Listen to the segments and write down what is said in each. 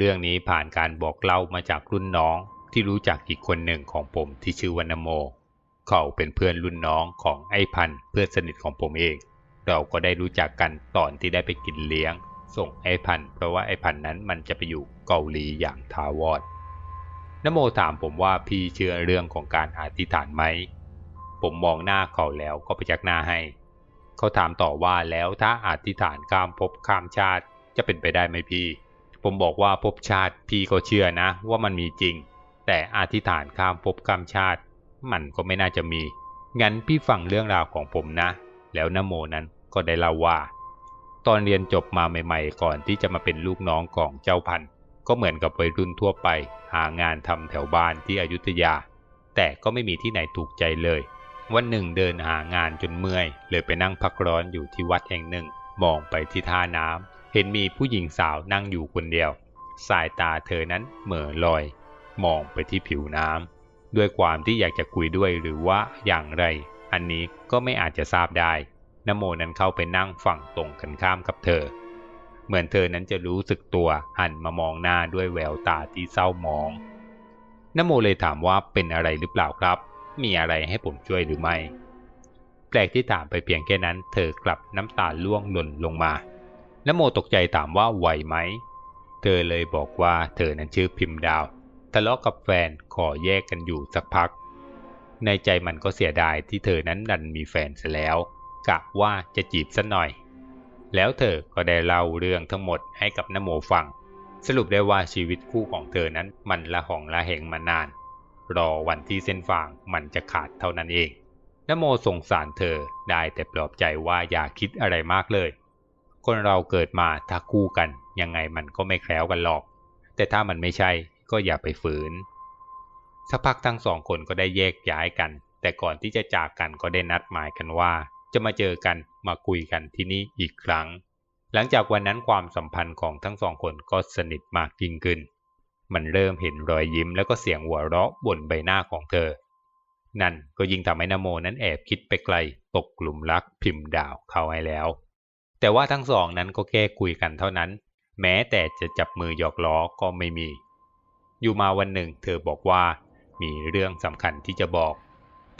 เรื่องนี้ผ่านการบอกเล่ามาจากรุ่นน้องที่รู้จักอีกคนหนึ่งของผมที่ชื่อวานโม เขาเป็นเพื่อนรุ่นน้องของไอ้พันเพื่อนสนิทของผมเอง เราก็ได้รู้จักกันตอนที่ได้ไปกินเลี้ยง ส่งไอ้พันเพราะว่าไอ้พันนั้นมันจะไปอยู่เกาหลีอย่างทาวอดนโมถามผมว่าพี่เชื่อเรื่องของการอธิษฐานไหม ผมมองหน้าเขาแล้วก็ไปจักหน้าให้ เขาถามต่อว่าแล้วถ้าอธิษฐานข้ามภพข้ามชาติจะเป็นไปได้ไหมพี่ ผมบอกว่าภพชาติพี่ก็เชื่อนะ ว่ามันมีจริง แต่อธิษฐานข้ามภพข้ามชาติ มันก็ไม่น่าจะมี งั้นพี่ฟังเรื่องราวของผมนะ แล้วนโมนั้นก็ได้เล่าว่า ตอนเรียนจบมาใหม่ๆ ก่อนที่จะมาเป็นลูกน้องของเจ้าพันก็เหมือนกับวัยรุ่นทั่วไป หางานทำแถวบ้านที่อยุธยา แต่ก็ไม่มีที่ไหนถูกใจเลย วันหนึ่งเดินหางานจนเมื่อย เลยไปนั่งพักร้อนอยู่ที่วัดแห่งหนึ่ง มองไปที่ท่าน้ำ เห็นมีผู้หญิงสาวนั่งอยู่คนเดียว สายตาเธอนั้นเหม่อลอย มองไปที่ผิวน้ำด้วยความที่อยากจะคุยด้วยหรือว่าอย่างไร อันนี้ก็ไม่อาจจะทราบได้นโมนั้นเข้าไปนั่งฝั่งตรงกันข้ามกับเธอ เหมือนเธอนั้นจะรู้สึกตัวหันมามองหน้าด้วยแววตาที่เศร้ามองนโมเลยถามว่าเป็นอะไรหรือเปล่าครับ มีอะไรให้ผมช่วยหรือไม่ แปลกที่ถามไปเพียงแค่นั้น เธอกลับน้ำตาล่วงหล่นลงมา นโมตกใจถามว่าไหวไหม เธอเลยบอกว่าเธอนั้นชื่อพิมพ์ดาว ทะเลาะกับแฟนขอแยกกันอยู่สักพัก ในใจมันก็เสียดายที่เธอนั้นดันมีแฟนเสียแล้วกะว่าจะจีบสัหน่อย แล้วเธอก็ได้เล่าเรื่องทั้งหมดให้กับนโมฟัง สรุปได้ว่าชีวิตคู่ของเธอนั้นมันละหองละเหงมานาน รอวันที่เส้นฟางมันจะขาดเท่านั้นเองนโมสงสารเธอได้แต่ปลอบใจว่าอย่าคิดอะไรมากเลย คนเราเกิดมาถ้าคู่กัน ยังไงมันก็ไม่แคล้วกันหรอก แต่ถ้ามันไม่ใช่ก็อย่าไปฝืน สักพักทั้งสองคนก็ได้แยกย้ายกัน แต่ก่อนที่จะจากกันก็ได้นัดหมายกันว่า จะมาเจอกันมาคุยกันที่นี่อีกครั้ง หลังจากวันนั้นความสัมพันธ์ของทั้งสองคนก็สนิทมากยิ่งขึ้น มันเริ่มเห็นรอยยิ้มแล้วก็เสียงหัวเราะบนใบหน้าของเธอ นั่นก็ยิ่งทำให้นโมนั้นแอบคิดไปไกล ตกกลุ่มรักพิมพ์ดาวเขาให้แล้ว แต่ว่าทั้งสองนั้นก็แค่คุยกันเท่านั้น แม้แต่จะจับมือหยอกล้อก็ไม่มี อยู่มาวันหนึ่ง เธอบอกว่ามีเรื่องสำคัญที่จะบอก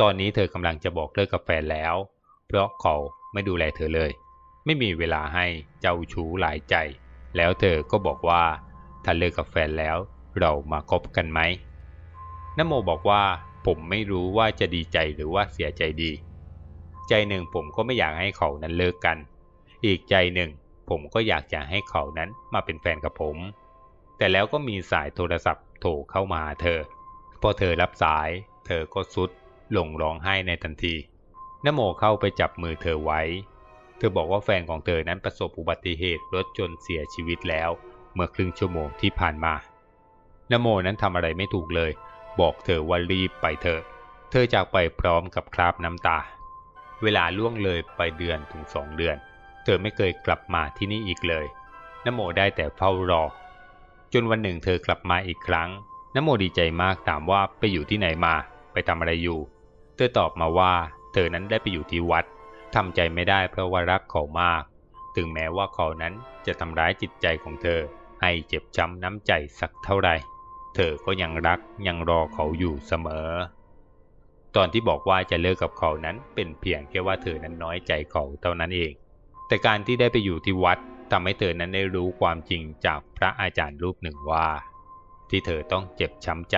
ตอนนี้เธอกำลังจะบอกเลิกกับแฟนแล้ว เพราะเขาไม่ดูแลเธอเลย ไม่มีเวลาให้เจ้าชู้หลายใจ แล้วเธอก็บอกว่าถ้าเลิกกับแฟนแล้วเรามาคบกันไหมนโมบอกว่าผมไม่รู้ว่าจะดีใจหรือว่าเสียใจดี ใจหนึ่งผมก็ไม่อยากให้เขานั้นเลิกกัน อีกใจหนึ่ง ผมก็อยากจะให้เขานั้นมาเป็นแฟนกับผม แต่แล้วก็มีสายโทรศัพท์โทรเข้ามาเธอ พอเธอรับสาย เธอก็สุดลงร้องไห้ในทันทีนโมเข้าไปจับมือเธอไว้ เธอบอกว่าแฟนของเธอนั้นประสบอุบัติเหตุรถจนเสียชีวิตแล้ว เมื่อครึ่งชั่วโมงที่ผ่านมานโมนั้นทำอะไรไม่ถูกเลย บอกเธอว่ารีบไปเถอะ เธอจากไปพร้อมกับคราบน้ำตา เวลาล่วงเลยไปเดือนถึงสองเดือน เธอไม่เคยกลับมาที่นี่อีกเลยนโมได้แต่เฝ้ารอ จนวันหนึ่งเธอกลับมาอีกครั้งนโมดีใจมากถามว่าไปอยู่ที่ไหนมาไปทำอะไรอยู่ เธอตอบมาว่า เธอนั้นได้ไปอยู่ที่วัดทำใจไม่ได้เพราะว่ารักเขามาก ถึงแม้ว่าเขานั้นจะทำร้ายจิตใจของเธอ ให้เจ็บช้ำน้ำใจสักเท่าไหร่ เธอก็ยังรักยังรอเขาอยู่เสมอ ตอนที่บอกว่าจะเลิกกับเขานั้นเป็นเพียงแค่ว่าเธอนั้นน้อยใจเขาเท่านั้นเอง แต่การที่ได้ไปอยู่ที่วัดทำให้เธอนั้นได้รู้ความจริงจากพระอาจารย์รูปหนึ่งว่า ที่เธอต้องเจ็บช้ำใจ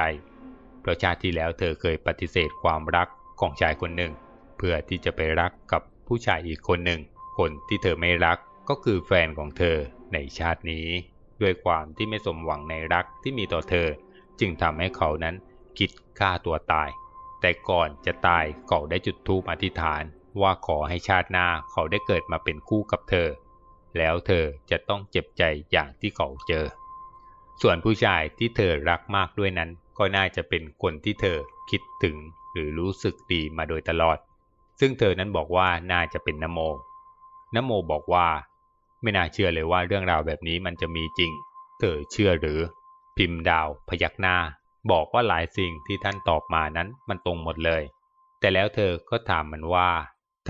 เพราะชาติที่แล้วเธอเคยปฏิเสธความรักของชายคนหนึ่ง เพื่อที่จะไปรักกับผู้ชายอีกคนหนึ่ง คนที่เธอไม่รักก็คือแฟนของเธอในชาตินี้ ด้วยความที่ไม่สมหวังในรักที่มีต่อเธอ จึงทำให้เขานั้นคิดฆ่าตัวตาย แต่ก่อนจะตายเขาได้จุดธูปอธิษฐาน ว่าขอให้ชาติหน้าเขาได้เกิดมาเป็นคู่กับเธอ แล้วเธอจะต้องเจ็บใจอย่างที่เขาเจอ ส่วนผู้ชายที่เธอรักมากด้วยนั้น ก็น่าจะเป็นคนที่เธอคิดถึงหรือรู้สึกดีมาโดยตลอด ซึ่งเธอนั้นบอกว่าน่าจะเป็นนโมนโมบอกว่า ไม่น่าเชื่อเลยว่าเรื่องราวแบบนี้มันจะมีจริง เธอเชื่อหรือ พิมพ์ดาว พยักหน้า บอกว่าหลายสิ่งที่ท่านตอบมานั้นมันตรงหมดเลย แต่แล้วเธอก็ถามมันว่า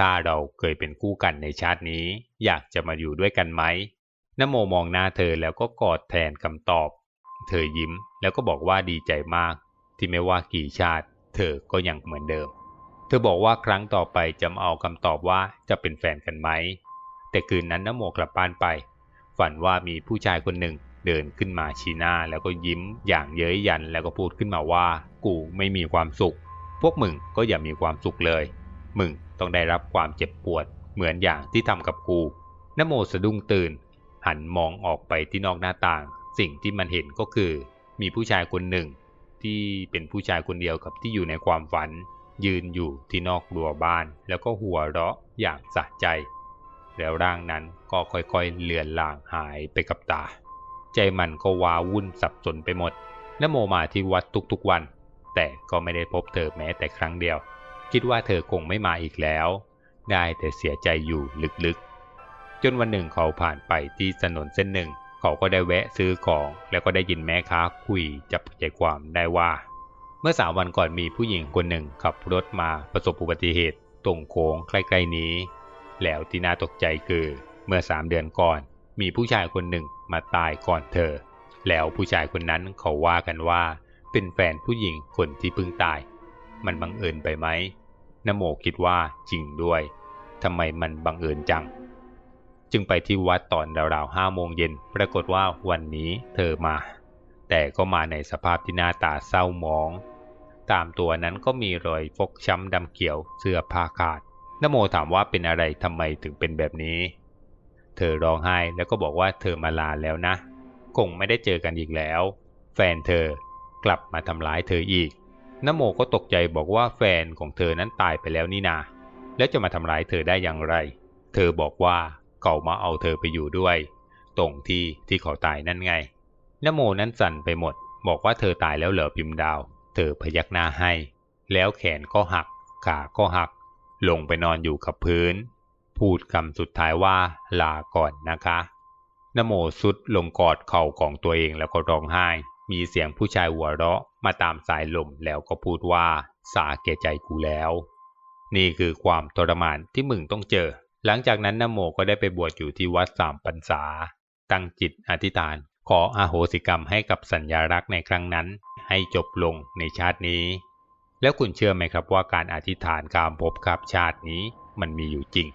ถ้าเราเคยเป็นคู่กันในชาตินี้ อยากจะมาอยู่ด้วยกันไหมนโมมองหน้าเธอแล้วก็กอดแทนคำตอบ เธอยิ้มแล้วก็บอกว่าดีใจมาก ที่ไม่ว่ากี่ชาติ เธอก็ยังเหมือนเดิม เธอบอกว่าครั้งต่อไปจะมาเอาคำตอบว่าจะเป็นแฟนกันไหม แต่คืนนั้นนโมกลับบ้านไป ฝันว่ามีผู้ชายคนหนึ่งเดินขึ้นมาชี้หน้าแล้วก็ยิ้มอย่างเย้ยยันแล้วก็พูดขึ้นมาว่า กูไม่มีความสุข พวกมึงก็อย่ามีความสุขเลย มึงต้องได้รับความเจ็บปวดเหมือนอย่างที่ทำกับกูนโมสะดุ้งตื่น หันมองออกไปที่นอกหน้าต่าง สิ่งที่มันเห็นก็คือ มีผู้ชายคนหนึ่ง ที่เป็นผู้ชายคนเดียวกับที่อยู่ในความฝัน ยืนอยู่ที่นอกรั้วบ้าน แล้วก็หัวเราะอย่างสะใจ แล้วร่างนั้นก็ค่อยๆเลือนลางหายไปกับตา ใจมันก็ว้าวุ่นสับสนไปหมดนโมมาที่วัดทุกๆวัน แต่ก็ไม่ได้พบเธอแม้แต่ครั้งเดียว คิดว่าเธอคงไม่มาอีกแล้ว ได้แต่เสียใจอยู่ลึกๆ จนวันหนึ่งเขาผ่านไปที่ถนนเส้นหนึ่ง เขาก็ได้แวะซื้อของ แล้วก็ได้ยินแม่ค้าคุยจับใจความได้ว่า เมื่อสามวันก่อนมีผู้หญิงคนหนึ่งขับรถมาประสบอุบัติเหตุตรงโค้งใกล้ๆนี้ แล้วที่น่าตกใจคือ เมื่อสามเดือนก่อน มีผู้ชายคนหนึ่งมาตายก่อนเธอ แล้วผู้ชายคนนั้นเขาว่ากันว่า เป็นแฟนผู้หญิงคนที่เพิ่งตาย มันบังเอิญไปไหม นโมคิดว่าจริงด้วยทำไมมันบังเอิญจัง จึงไปที่วัดตอนราวๆห้าโมงเย็นปรากฏว่าวันนี้เธอมา แต่ก็มาในสภาพที่หน้าตาเศร้าหมอง ตามตัวนั้นก็มีรอยฟกช้ำดำเขียวเสื้อผ้าขาดนโมถามว่าเป็นอะไรทำไมถึงเป็นแบบนี้ เธอร้องไห้แล้วก็บอกว่าเธอมาลาแล้วนะ คงไม่ได้เจอกันอีกแล้ว แฟนเธอกลับมาทำร้ายเธออีก นโมก็ตกใจบอกว่าแฟนของเธอนั้นตายไปแล้วนี่นา แล้วจะมาทำร้ายเธอได้อย่างไร เธอบอกว่าเขามาเอาเธอไปอยู่ด้วย ตรงที่ที่เขาตายนั่นไงนโมนั้นสั่นไปหมด บอกว่าเธอตายแล้วเหรอพิมดาว เธอพยักหน้าให้ แล้วแขนก็หัก ขาก็หัก ลงไปนอนอยู่กับพื้น พูดคำสุดท้ายว่าลาก่อนนะคะนโมสุดลงกอดเข่าของตัวเองแล้วก็ร้องไห้ มีเสียงผู้ชายหัวเราะมาตามสายลมแล้วก็พูดว่าสาแก่ใจกูแล้ว นี่คือความทรมานที่มึงต้องเจอ หลังจากนั้นนโมก็ได้ไปบวชอยู่ที่วัดสามปันษา ตั้งจิตอธิษฐาน ขออาโหสิกรรมให้กับสัญญารักษ์ในครั้งนั้น ให้จบลงในชาตินี้ แล้วคุณเชื่อไหมครับว่าการอธิษฐานการพบกับชาตินี้มันมีอยู่จริง